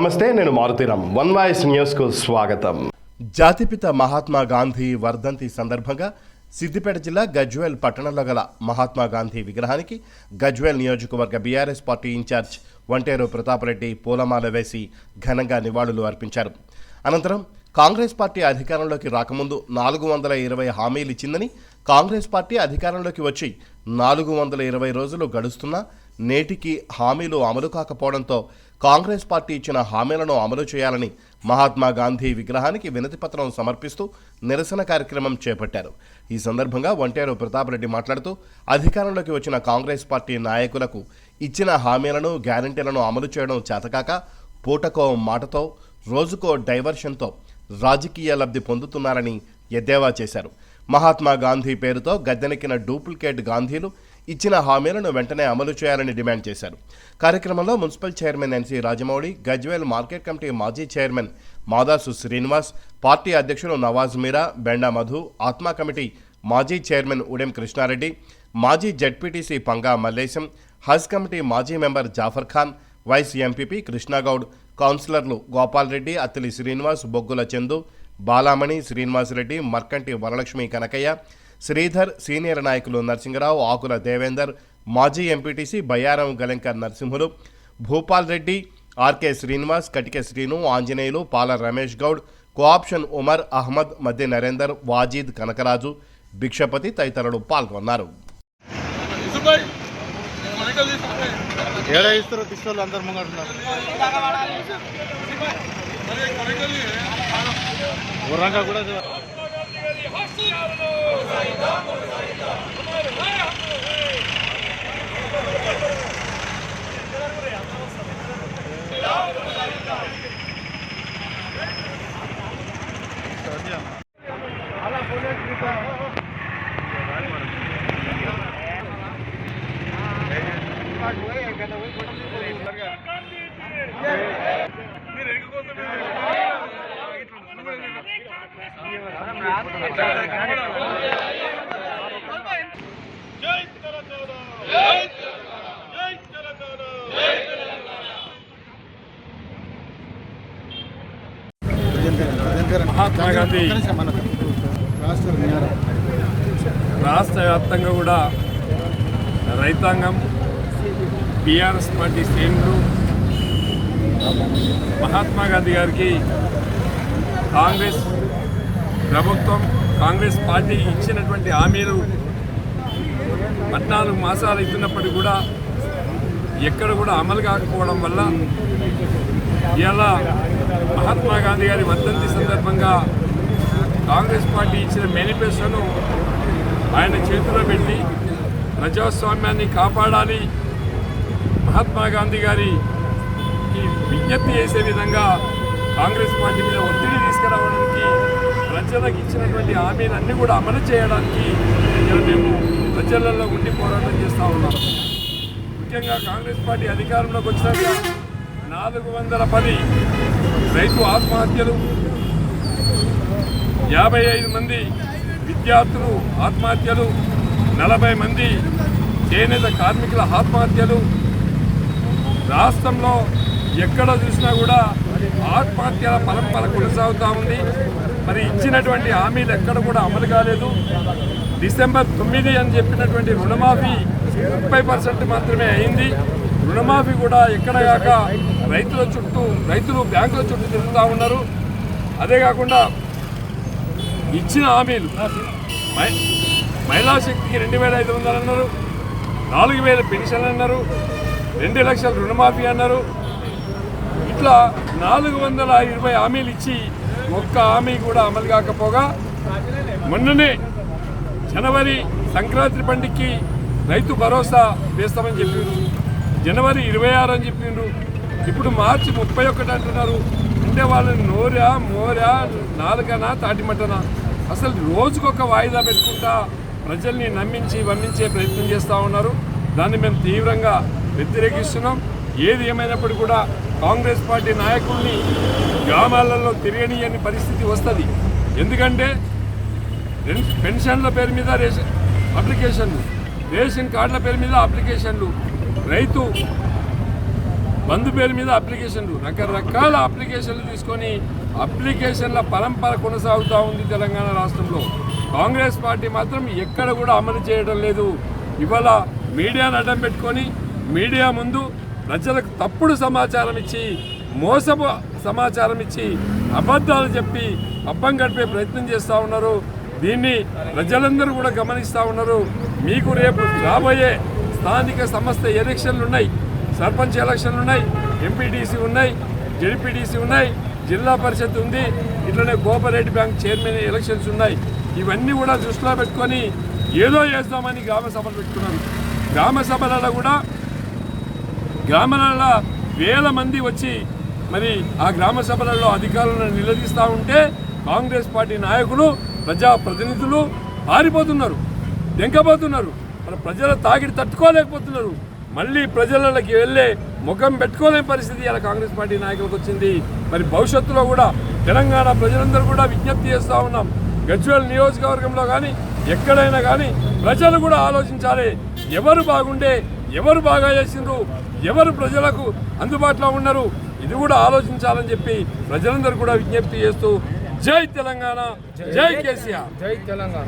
నమస్తే నేను Maruthi Ram one voice న్యూస్కు స్వాగతం. జాతిపిత మహాత్మా గాంధీ వర్ధంతి సందర్భంగా సిద్దిపేట జిల్లా గజ్వేల్ పట్టణంలో గల మహాత్మా గాంధీ విగ్రహానికి గజ్వేల్ నియోజకవర్గ BRS party incharge Vanteru Pratapreddy పూలమాల వేసి ఘనంగా నివాళులు అర్పించారు. అనంతరం కాంగ్రెస్ పార్టీ అధికారంలోకి రాకముందు నాలుగు వందల ఇరవై హామీలు ఇచ్చిందని కాంగ్రెస్ పార్టీ అధికారంలోకి వచ్చి నాలుగు వందల ఇరవై రోజులు గడుస్తున్నా నేటికి హామీలు అమలు కాకపోవడంతో కాంగ్రెస్ పార్టీ ఇచ్చిన హామీలను అమలు చేయాలని మహాత్మా గాంధీ విగ్రహానికి వినతిపత్రం సమర్పిస్తూ నిరసన కార్యక్రమం చేపట్టారు. ఈ సందర్భంగా ఒంటేరు ప్రతాపరెడ్డి మాట్లాడుతూ అధికారంలోకి వచ్చిన కాంగ్రెస్ పార్టీ నాయకులకు ఇచ్చిన హామీలను గ్యారంటీలను అమలు చేయడం చేతకాక పూటకో మాటతో రోజుకో డైవర్షన్తో రాజకీయ లబ్ధి పొందుతున్నారని ఎద్దేవా చేశారు. మహాత్మా గాంధీ పేరుతో గద్దెనెక్కిన డూప్లికేట్ గాంధీలు ఇచ్చిన హామీలను వెంటనే అమలు చేయాలని డిమాండ్ చేశారు. కార్యక్రమంలో municipal chairman NC Rajamouli Gajwel market committee మాజీ చైర్మన్ మాదాసు శ్రీనివాస్ పార్టీ అధ్యక్షులు నవాజ్ మీరా బెండా మధు ఆత్మా కమిటీ మాజీ చైర్మన్ ఉడెం కృష్ణారెడ్డి మాజీ జడ్పీటీసీ పంగా మల్లేశం హజ్ కమిటీ మాజీ member Jafar Khan vice MPP Krishnagoud కౌన్సిలర్లు గోపాల్ రెడ్డి అత్తిలి శ్రీనివాస్ బొగ్గుల చందు బాలామణి శ్రీనివాసరెడ్డి మర్కంటి వరలక్ష్మి కనకయ్య శ్రీధర్ సీనియర్ నాయకులు నరసింహరావు ఆకుల దేవేందర్ మాజీ MPTC Bayyaram Galankar Narasimhulu Bhupal Reddy RK Srinivas Katika Srinu Anjaneyulu Pala Ramesh Goud co-option Umar Ahmed మధ్య నరేందర్ వాజీద్ కనకరాజు భిక్షపతి తదితరులు పాల్గొన్నారు. కూడా మీరు ఎక్కడ జై తెలంగాణ జై తెలంగాణ జై తెలంగాణ జై మహాత్మా గాంధీ రాష్ట్ర వ్యాప్తంగా కూడా రైతాంగం బీఆర్ఎస్ పార్టీ శ్రేణులు మహాత్మా గాంధీ గారికి కాంగ్రెస్ ప్రభుత్వం కాంగ్రెస్ పార్టీ ఇచ్చినటువంటి హామీలు పద్నాలుగు మాసాలు ఇస్తున్నప్పటికీ కూడా ఎక్కడ కూడా అమలు కాకపోవడం వల్ల ఇలా మహాత్మా గాంధీ గారి వర్ధంతి సందర్భంగా కాంగ్రెస్ పార్టీ ఇచ్చిన మేనిఫెస్టోను ఆయన చేతిలో పెట్టి ప్రజాస్వామ్యాన్ని కాపాడాలి. మహాత్మా గాంధీ గారి విజ్ఞప్తి చేసే విధంగా కాంగ్రెస్ పార్టీ మీద ఒత్తిడి తీసుకురావడానికి ప్రజలకు ఇచ్చినటువంటి హామీలన్నీ కూడా అమలు చేయడానికి మేము ప్రజలలో ఉండి పోరాటం చేస్తూ ఉన్నాం. ముఖ్యంగా కాంగ్రెస్ పార్టీ అధికారంలోకి వచ్చినాక నాలుగు వందల పది రైతు ఆత్మహత్యలు యాభై ఐదు మంది విద్యార్థులు ఆత్మహత్యలు నలభై మంది చేనేత కార్మికుల ఆత్మహత్యలు. రాష్ట్రంలో ఎక్కడ చూసినా కూడా ఆత్మహత్యల పరంపర కొనసాగుతూ ఉంది. మరి ఇచ్చినటువంటి హామీలు ఎక్కడ కూడా అమలు కాలేదు. డిసెంబర్ తొమ్మిది అని చెప్పినటువంటి రుణమాఫీ ముప్పై పర్సెంట్ మాత్రమే అయింది. రుణమాఫీ కూడా ఎక్కడ కాక రైతుల చుట్టూ రైతులు బ్యాంకుల చుట్టూ తిరుగుతూ ఉన్నారు. అదే కాకుండా ఇచ్చిన హామీలు మహిళా శక్తికి రెండు వేల ఐదు వందలు అన్నారు. నాలుగు వేల పెన్షన్ అన్నారు. రెండు లక్షల రుణమాఫీ అన్నారు. ఇట్లా నాలుగు వందల ఇరవై హామీలు ఇచ్చి ఒక్క హామీ కూడా అమలు కాకపోగా మొన్ననే జనవరి సంక్రాంతి పండుగకి రైతు భరోసా వేస్తామని చెప్పిండ్రు జనవరి ఇరవై ఆరు అని చెప్పిండ్రు ఇప్పుడు మార్చి ముప్పై ఒకటి అంటున్నారు. అంటే వాళ్ళని నోరా మోరా నాలుగనా తాటిమట్టనా? అసలు రోజుకొక వాయిదా పెట్టుకుంటా ప్రజల్ని నమ్మించి వమ్మించే ప్రయత్నం చేస్తూ ఉన్నారు. దాన్ని మేము తీవ్రంగా వ్యతిరేకిస్తున్నాం. ఏది ఏమైనప్పుడు కూడా కాంగ్రెస్ పార్టీ నాయకుల్ని గ్రామాలలో తిరగనియని పరిస్థితి వస్తుంది. ఎందుకంటే పెన్- పెన్షన్ల పేరు మీద రేషన్ అప్లికేషన్లు రేషన్ కార్డుల పేరు మీద అప్లికేషన్లు రైతు బంధు పేరు మీద అప్లికేషన్లు రకరకాల అప్లికేషన్లు తీసుకొని అప్లికేషన్ల పరంపర కొనసాగుతూ ఉంది తెలంగాణ రాష్ట్రంలో. కాంగ్రెస్ పార్టీ మాత్రం ఎక్కడ కూడా అమలు చేయడం లేదు. ఇవాళ మీడియాను అడ్డం పెట్టుకొని మీడియా ముందు ప్రజలకు తప్పుడు సమాచారం ఇచ్చి మోసపు సమాచారం ఇచ్చి అబద్ధాలు చెప్పి అబ్బం గడిపే ప్రయత్నం చేస్తూ ఉన్నారు. దీన్ని ప్రజలందరూ కూడా గమనిస్తూ ఉన్నారు. మీకు రేపు రాబోయే స్థానిక సంస్థ ఎలక్షన్లు ఉన్నాయి. సర్పంచ్ ఎలక్షన్లు ఉన్నాయి. ఎంపీటీసీ ఉన్నాయి. జడ్పీటీసీ ఉన్నాయి. జిల్లా పరిషత్ ఉంది. ఇట్లనే కోఆపరేటివ్ బ్యాంక్ చైర్మన్ ఎలక్షన్స్ ఉన్నాయి. ఇవన్నీ కూడా దృష్టిలో పెట్టుకొని ఏదో చేస్తామని గ్రామ సభలు పెట్టుకున్నారు. గ్రామ సభలలో కూడా గ్రామాలలో వేల మంది వచ్చి మరి ఆ గ్రామ సభలలో అధికారులను నిలదీస్తూ ఉంటే కాంగ్రెస్ పార్టీ నాయకులు ప్రజా ప్రతినిధులు పారిపోతున్నారు దెంకపోతున్నారు మన ప్రజల తాకిడి తట్టుకోలేకపోతున్నారు. మళ్ళీ ప్రజలకి వెళ్ళే ముఖం పెట్టుకోలేని పరిస్థితి ఇలా కాంగ్రెస్ పార్టీ నాయకులకు వచ్చింది. మరి భవిష్యత్తులో కూడా తెలంగాణ ప్రజలందరూ కూడా విజ్ఞప్తి చేస్తూ ఉన్నాం. గజ్వేల్ నియోజకవర్గంలో కానీ ఎక్కడైనా కానీ ప్రజలు కూడా ఆలోచించాలి. ఎవరు బాగుండే ఎవరు బాగా చేసిండ్రు? ఎవరు ప్రజలకు అందుబాటులో ఉన్నారు? ఇది కూడా ఆలోచించాలని చెప్పి ప్రజలందరూ కూడా విజ్ఞప్తి చేస్తూ జై తెలంగాణ జై కేసీఆర్. జై తెలంగాణ